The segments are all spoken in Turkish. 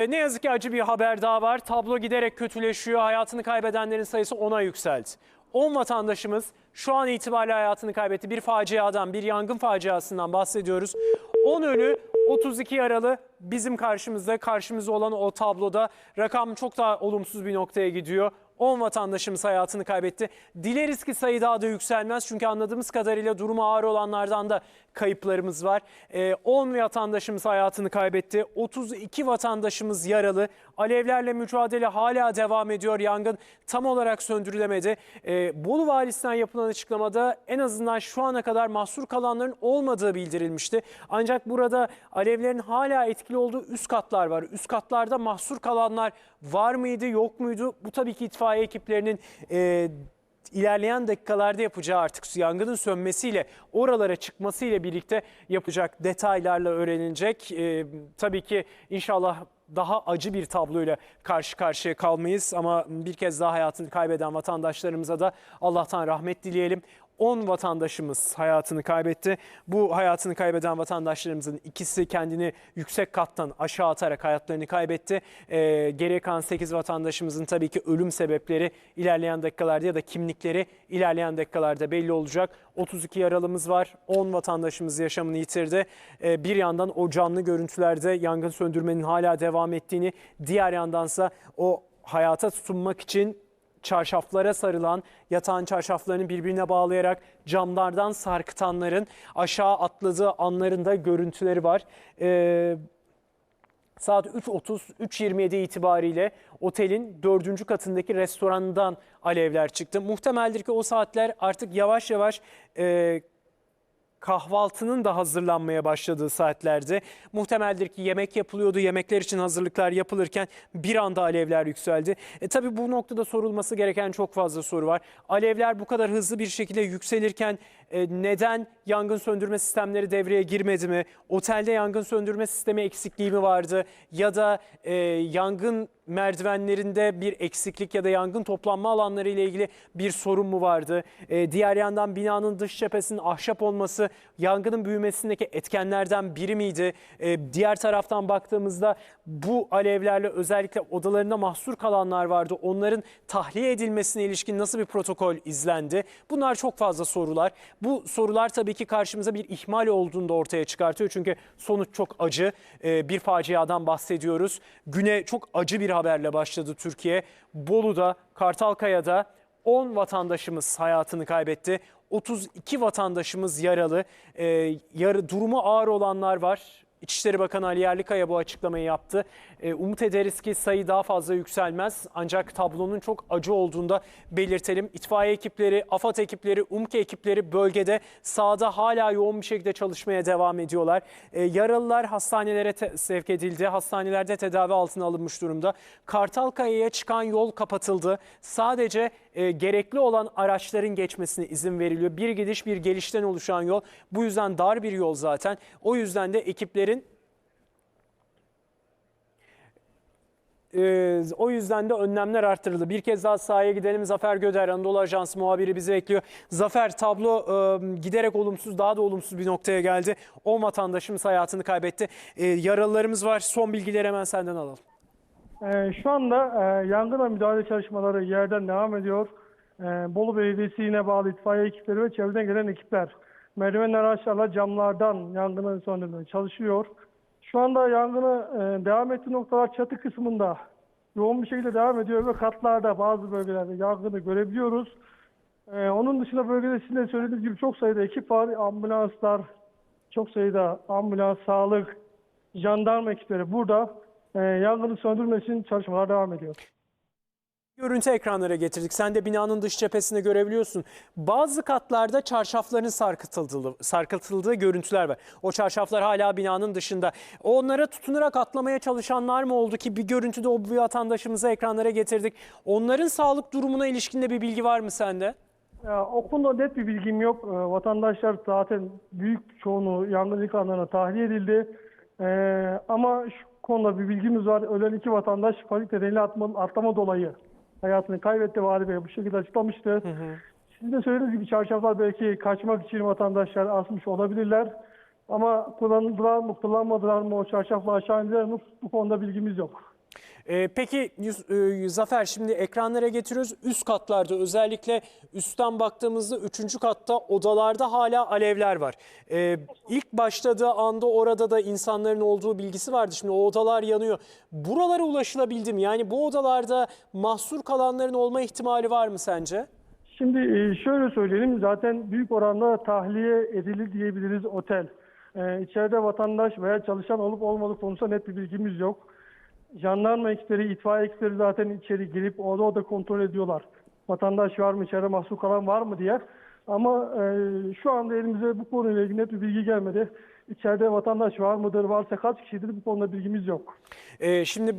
E, Ne yazık ki acı bir haber daha var. Tablo giderek kötüleşiyor. Hayatını kaybedenlerin sayısı 10'a yükseldi. 10 vatandaşımız şu an itibariyle hayatını kaybetti. Bir faciadan, bir yangın faciasından bahsediyoruz. 10 ölü, 32 yaralı bizim karşımızda, karşımızda olan o tabloda rakam çok daha olumsuz bir noktaya gidiyor. 10 vatandaşımız hayatını kaybetti. Dileriz ki sayı daha da yükselmez. Çünkü anladığımız kadarıyla durumu ağır olanlardan da kayıplarımız var. Ee, 10 vatandaşımız hayatını kaybetti. 32 vatandaşımız yaralı. Alevlerle mücadele hala devam ediyor. Yangın tam olarak söndürülemedi. Ee, Bolu valisinden yapılan açıklamada en azından şu ana kadar mahsur kalanların olmadığı bildirilmişti. Ancak burada alevlerin hala etkili olduğu üst katlar var. Üst katlarda mahsur kalanlar var mıydı yok muydu? Bu tabii ki itfaiye ekiplerinin e, ilerleyen dakikalarda yapacağı artık yangının sönmesiyle oralara çıkmasıyla birlikte yapacak detaylarla öğrenilecek. Ee, tabii ki inşallah daha acı bir tabloyla karşı karşıya kalmayız ama bir kez daha hayatını kaybeden vatandaşlarımıza da Allah'tan rahmet dileyelim. 10 vatandaşımız hayatını kaybetti. Bu hayatını kaybeden vatandaşlarımızın ikisi kendini yüksek kattan aşağı atarak hayatlarını kaybetti. Ee, geriye kalan 8 vatandaşımızın tabii ki ölüm sebepleri ilerleyen dakikalarda ya da kimlikleri ilerleyen dakikalarda belli olacak. 32 yaralımız var. 10 vatandaşımız yaşamını yitirdi. Ee, bir yandan o canlı görüntülerde yangın söndürmenin hala devam ettiğini, diğer yandansa o hayata tutunmak için çarşaflara sarılan, yatağın çarşaflarını birbirine bağlayarak camlardan sarkıtanların aşağı atladığı anlarında görüntüleri var. Ee, Saat 3.30, 3.27 itibariyle otelin dördüncü katındaki restorandan alevler çıktı. Muhtemeldir ki o saatler artık yavaş yavaş e, kahvaltının da hazırlanmaya başladığı saatlerde. Muhtemeldir ki yemek yapılıyordu. Yemekler için hazırlıklar yapılırken bir anda alevler yükseldi. E tabii bu noktada sorulması gereken çok fazla soru var. Alevler bu kadar hızlı bir şekilde yükselirken e, neden yangın söndürme sistemleri devreye girmedi mi? Otelde yangın söndürme sistemi eksikliği mi vardı? Ya da e, yangın merdivenlerinde bir eksiklik ya da yangın toplanma alanları ile ilgili bir sorun mu vardı? E, diğer yandan binanın dış cephesinin ahşap olması yangının büyümesindeki etkenlerden biri miydi? E, diğer taraftan baktığımızda bu alevlerle özellikle odalarında mahsur kalanlar vardı. Onların tahliye edilmesine ilişkin nasıl bir protokol izlendi? Bunlar çok fazla sorular. Bu sorular tabii ki karşımıza bir ihmal olduğunu da ortaya çıkartıyor. Çünkü sonuç çok acı. E, bir faciadan bahsediyoruz. Güne çok acı bir haberle başladı Türkiye. Bolu'da, Kartalkaya'da 10 vatandaşımız hayatını kaybetti. 32 vatandaşımız yaralı. Ee, yarı, durumu ağır olanlar var. İçişleri Bakanı Ali Yerlikaya bu açıklamayı yaptı. Ee, umut ederiz ki sayı daha fazla yükselmez. Ancak tablonun çok acı olduğunu da belirtelim. İtfaiye ekipleri, AFAD ekipleri, UMKE ekipleri bölgede sahada hala yoğun bir şekilde çalışmaya devam ediyorlar. Ee, yaralılar hastanelere sevk edildi. Hastanelerde tedavi altına alınmış durumda. Kartalkaya'ya çıkan yol kapatıldı. Sadece e, gerekli olan araçların geçmesine izin veriliyor. Bir gidiş bir gelişten oluşan yol. Bu yüzden dar bir yol zaten. O yüzden de ekiplerin Ee, o yüzden de önlemler arttırıldı. Bir kez daha sahaya gidelim. Zafer Göder, Anadolu Ajansı muhabiri bizi bekliyor. Zafer tablo e, giderek olumsuz, daha da olumsuz bir noktaya geldi. 10 vatandaşımız hayatını kaybetti. Ee, yaralılarımız var. Son bilgileri hemen senden alalım. Ee, şu anda e, yangına müdahale çalışmaları yerden devam ediyor. Ee, Bolu Belediyesi yine bağlı itfaiye ekipleri ve çevreden gelen ekipler merdiven araçlarla camlardan yangını söndürmeye çalışıyor. Şu anda yangını e, devam ettiği noktalar çatı kısmında yoğun bir şekilde devam ediyor ve katlarda bazı bölgelerde yangını görebiliyoruz. Ee, onun dışında bölgede sizin de söylediğiniz gibi çok sayıda ekip var. Ambulanslar, çok sayıda ambulans, sağlık, jandarma ekipleri burada. Ee, yangını söndürmek için çalışmalar devam ediyor. Görüntü ekranlara getirdik. Sen de binanın dış cephesinde görebiliyorsun. Bazı katlarda çarşafların sarkıtıldığı, sarkıtıldığı görüntüler var. O çarşaflar hala binanın dışında. Onlara tutunarak atlamaya çalışanlar mı oldu ki bir görüntüde o bir vatandaşımızı ekranlara getirdik. Onların sağlık durumuna ilişkinde bir bilgi var mı sende? Ya, o konuda net bir bilgim yok. Ee, vatandaşlar zaten büyük çoğunluğu yangın yıkanlarına tahliye edildi. Ee, ama şu konuda bir bilgimiz var. Ölen iki vatandaş panik nedeniyle atlama, atlama dolayı hayatını kaybetti. Vali Bey bu şekilde açıklamıştı. Sizin de söylediğiniz gibi çarşaflar belki kaçmak için vatandaşlar asmış olabilirler. Ama kullanıldılar mı, kullanmadılar mı, o çarşaflar aşağı indiler mi bu konuda bilgimiz yok. Ee, peki e, Zafer şimdi ekranlara getiriyoruz. Üst katlarda özellikle üstten baktığımızda 3. katta odalarda hala alevler var. Ee, ilk başladığı anda orada da insanların olduğu bilgisi vardı. Şimdi o odalar yanıyor. Buralara ulaşılabildi? Yani bu odalarda mahsur kalanların olma ihtimali var mı sence? Şimdi e, şöyle söyleyelim zaten büyük oranda tahliye edildi diyebiliriz otel. Ee, içeride vatandaş veya çalışan olup olmadığı konusunda net bir bilgimiz yok. Jandarma ekipleri, itfaiye ekipleri zaten içeri girip oda oda kontrol ediyorlar. Vatandaş var mı, içeride mahsur kalan var mı diye. Ama e, şu anda elimize bu konuyla ilgili net bir bilgi gelmedi. İçeride vatandaş var mıdır, varsa kaç kişidir bu konuda bilgimiz yok. Ee, şimdi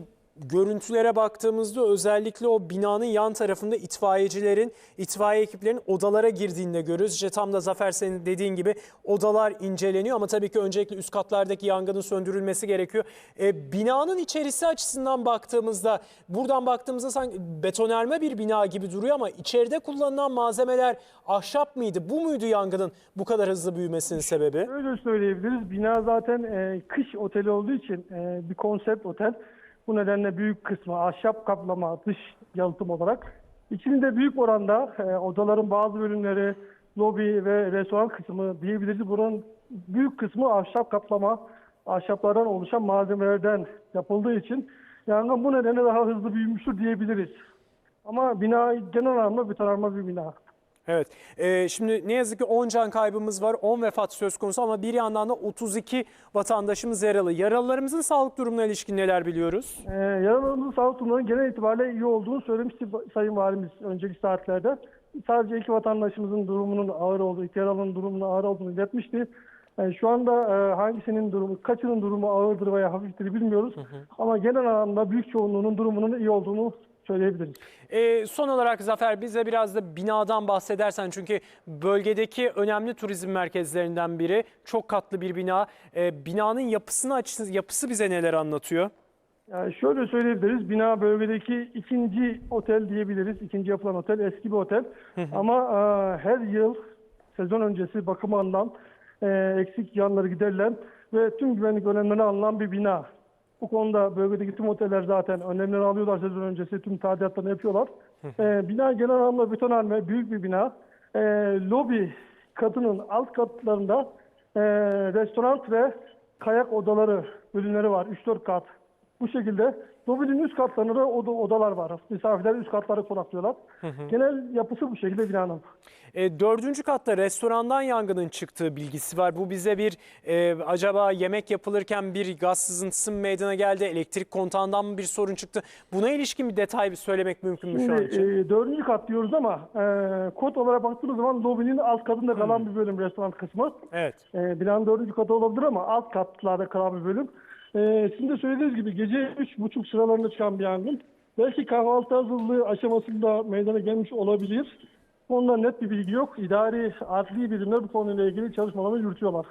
görüntülere baktığımızda özellikle o binanın yan tarafında itfaiyecilerin, itfaiye ekiplerinin odalara girdiğini de görüyoruz. İşte tam da Zafer senin dediğin gibi odalar inceleniyor ama tabii ki öncelikle üst katlardaki yangının söndürülmesi gerekiyor. Ee, binanın içerisi açısından baktığımızda, buradan baktığımızda sanki betonerme bir bina gibi duruyor ama içeride kullanılan malzemeler ahşap mıydı? Bu muydu yangının bu kadar hızlı büyümesinin sebebi? Öyle söyleyebiliriz. Bina zaten e, kış oteli olduğu için e, bir konsept otel. Bu nedenle büyük kısmı ahşap kaplama dış yalıtım olarak. İçinde büyük oranda e, odaların bazı bölümleri, lobi ve restoran kısmı diyebiliriz. Buranın büyük kısmı ahşap kaplama, ahşaplardan oluşan malzemelerden yapıldığı için yangın bu nedenle daha hızlı büyümüştür diyebiliriz. Ama bina genel anlamda betonarme bir bina. Evet. Ee, şimdi ne yazık ki 10 can kaybımız var. 10 vefat söz konusu ama bir yandan da 32 vatandaşımız yaralı. Yaralılarımızın sağlık durumuna ilişkin neler biliyoruz? Ee, yaralılarımızın sağlık durumlarının genel itibariyle iyi olduğunu söylemişti Sayın Valimiz önceki saatlerde. Sadece iki vatandaşımızın durumunun ağır olduğu, iki yaralının durumunun ağır olduğunu iletmişti. Ee, şu anda e, hangisinin durumu, kaçının durumu ağırdır veya hafiftir bilmiyoruz. Ama genel anlamda büyük çoğunluğunun durumunun iyi olduğunu söyleyebiliriz. Ee, son olarak Zafer bize biraz da binadan bahsedersen çünkü bölgedeki önemli turizm merkezlerinden biri. Çok katlı bir bina. Ee, binanın yapısını açısı, yapısı bize neler anlatıyor? Yani şöyle söyleyebiliriz. Bina bölgedeki ikinci otel diyebiliriz. İkinci yapılan otel eski bir otel. Ama e, her yıl sezon öncesi bakımından e, eksik yanları giderilen ve tüm güvenlik önlemleri alınan bir bina. Bu konuda bölgedeki tüm oteller zaten önlemleri alıyorlar sezon öncesi tüm tadilatlarını yapıyorlar. E, bina genel anlamda betonarme büyük bir bina. E, lobi katının alt katlarında e, restoran ve kayak odaları bölümleri var. 3-4 kat. Bu şekilde lobinin üst katlarında da oda, odalar var. Misafirler üst katları konaklıyorlar. Genel yapısı bu şekilde binanın. E, dördüncü katta restorandan yangının çıktığı bilgisi var. Bu bize bir e, acaba yemek yapılırken bir gaz sızıntısı mı meydana geldi? Elektrik kontağından mı bir sorun çıktı? Buna ilişkin bir detay söylemek mümkün mü şu an için? e, dördüncü kat diyoruz ama e, kod olarak baktığımız zaman lobinin alt katında kalan bir bölüm restoran kısmı. Evet. E, binanın dördüncü katı olabilir ama alt katlarda kalan bir bölüm. E, sizin de söylediğiniz gibi gece üç buçuk sıralarında çıkan bir yangın. Belki kahvaltı hazırlığı aşamasında meydana gelmiş olabilir. Ondan net bir bilgi yok. İdari, adli birimler bu konuyla ilgili çalışmalarını yürütüyorlar.